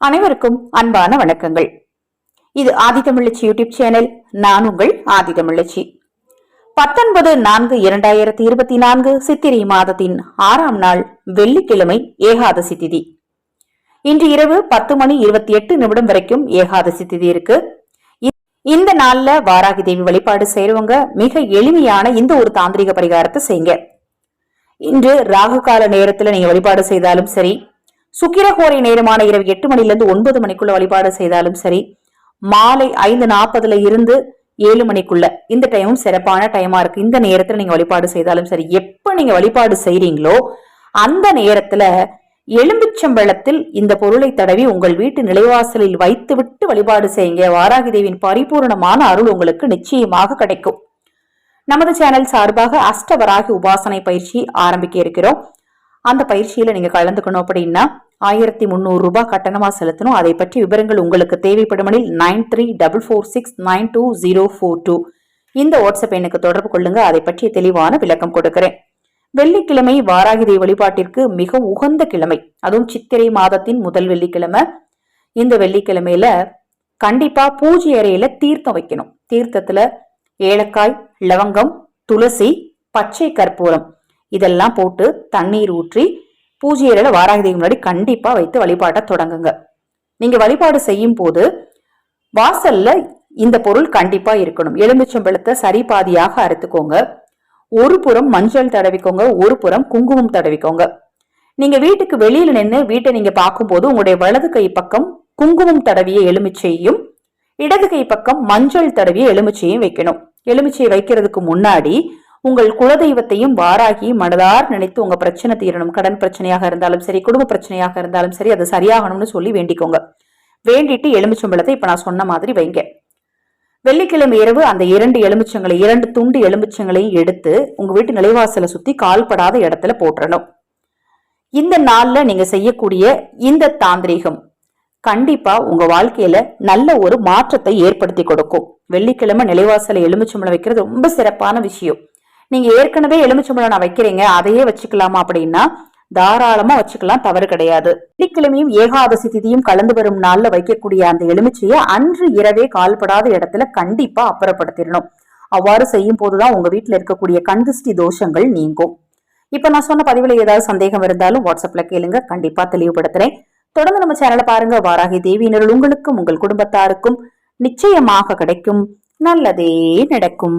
அனைவருக்கும் அன்பான வணக்கங்கள். இது ஆதிதமிழச்சி யூடியூப் சேனல் நான் உங்கள் ஆதிதமிழச்சி பத்தொன்பது நான்கு இரண்டாயிரத்தி இருபத்தி நான்கு சித்திரை மாதத்தின் ஆறாம் நாள் வெள்ளிக்கிழமை ஏகாதசி திதி. இன்று இரவு பத்து மணி இருபத்தி எட்டு நிமிடம் வரைக்கும் ஏகாதசி திதி இருக்கு. இந்த நாள்ல வாராகி தேவி வழிபாடு செய்யறவங்க மிக எளிமையான இந்த ஒரு தாந்திரிக பரிகாரத்தை செய்யுங்க. இன்று ராகு கால நேரத்துல நீங்க வழிபாடு செய்தாலும் சரி சுக்கிரகோரை நேரமான இரவு எட்டு மணிலிருந்து ஒன்பது மணிக்குள்ள வழிபாடு செய்தாலும் சரி மாலை ஐந்து நாற்பதுல இருந்து ஏழு மணிக்குள்ள இந்த டைமும் சிறப்பான டைமா இருக்கு. இந்த நேரத்துல நீங்க வழிபாடு செய்தாலும் சரி எப்ப நீங்க வழிபாடு செய்றீங்களோ அந்த நேரத்துல எலும்பிச்சம்பழத்தில் இந்த பொருளை தடவி உங்கள் வீட்டு நிலைவாசலில் வைத்துவிட்டு வழிபாடு செய்யுங்க. வாராகி தேவியின் பரிபூரணமான அருள் உங்களுக்கு நிச்சயமாக கிடைக்கும். நமது சேனல் சார்பாக அஷ்டவராகி உபாசனை பயிற்சி ஆரம்பிக்க இருக்கிறோம். அந்த பயிற்சியில நீங்க கலந்துக்கணும் அப்படின்னா ஆயிரத்தி முந்நூறு ரூபாய் கட்டணமாக செலுத்தணும். அதை பற்றி விவரங்கள் உங்களுக்கு தேவைப்படுமெனில் nine three double four six nine two zero four two. இந்த வாட்ஸ்அப் எண்ணுக்கு தொடர்பு கொள்ளுங்க. அதை பற்றிய தெளிவான விளக்கம் கொடுக்கிறேன். வெள்ளிக்கிழமை வாராகிதை வழிபாட்டிற்கு மிக உகந்த கிழமை. அதுவும் சித்திரை மாதத்தின் முதல் வெள்ளிக்கிழமை. இந்த வெள்ளிக்கிழமையில கண்டிப்பா பூஜை அறையில தீர்த்தம் வைக்கணும். தீர்த்தத்துல ஏலக்காய் லவங்கம் துளசி பச்சை கற்பூரம். இதெல்லாம் போட்டு தண்ணீர் ஊற்றி பூஜை அறையில வாராகி முன்னாடி கண்டிப்பா வைத்து வழிபாட்டை தொடங்குங்க. நீங்க வழிபாடு செய்யும் போது வாசல்ல இந்த பொருள் கண்டிப்பா இருக்கணும். எலுமிச்சம்பழத்தை சரி பாதியாக அறுத்துக்கோங்க. ஒரு புறம் மஞ்சள் தடவிக்கோங்க. ஒரு புறம் குங்குமம் தடவிக்கோங்க. நீங்க வீட்டுக்கு வெளியில நின்று வீட்டை நீங்க பார்க்கும்போது உங்களுடைய வலது கை பக்கம் குங்குமம் தடவிய எலுமிச்சையும் இடது கை பக்கம் மஞ்சள் தடவிய எலுமிச்சையும் வைக்கணும். எலுமிச்சையை வைக்கிறதுக்கு முன்னாடி உங்கள் குலதெய்வத்தையும் வாராகி மனதார் நினைத்து உங்க பிரச்சனை தீரணும். கடன் பிரச்சனையாக இருந்தாலும் சரி குடும்ப பிரச்சனையாக இருந்தாலும் சரி அது சரியாகணும்னு சொல்லி வேண்டிக்கோங்க. வேண்டிட்டு எலுமிச்சம்பழத்தை இப்ப நான் சொன்ன மாதிரி வைங்க. வெள்ளிக்கிழமை இரவு அந்த இரண்டு எலுமிச்சங்களை இரண்டு துண்டு எலுமிச்சங்களையும் எடுத்து உங்க வீட்டு நிலைவாசலை சுத்தி கால்படாத இடத்துல போட்டுறணும். இந்த நாள்ல நீங்க செய்யக்கூடிய இந்த தாந்திரீகம் கண்டிப்பா உங்க வாழ்க்கையில நல்ல ஒரு மாற்றத்தை ஏற்படுத்தி கொடுக்கும். வெள்ளிக்கிழமை நிலைவாசல எலுமிச்சம்பழம் வைக்கிறது ரொம்ப சிறப்பான விஷயம். நீங்க ஏற்கனவே எலுமிச்சம்பழம் நான் வைக்கிறீங்க அதையே வச்சுக்கலாமா அப்படின்னா தாராளமா வச்சுக்கலாம் தவறு கிடையாது. வெள்ளிக்கிழமையும் ஏகாதசி திதியும் கலந்து வரும் நாள்ல வைக்கக்கூடிய அந்த எலுமிச்சையை அன்று இரவே கால்படாத இடத்துல கண்டிப்பா அப்புறப்படுத்திடணும். அவ்வாறு செய்யும் போதுதான் உங்க வீட்டுல இருக்கக்கூடிய கண்திஷ்டி தோஷங்கள் நீங்கும். இப்ப நான் சொன்ன பதிவுல ஏதாவது சந்தேகம் இருந்தாலும் வாட்ஸ்அப்ல கேளுங்க கண்டிப்பா தெளிவுபடுத்துறேன். தொடர்ந்து நம்ம சேனலை பாருங்க வாராகி தேவியினர்கள் உங்களுக்கும் உங்கள் குடும்பத்தாருக்கும் நிச்சயமாக கிடைக்கும். நல்லதே நடக்கும்.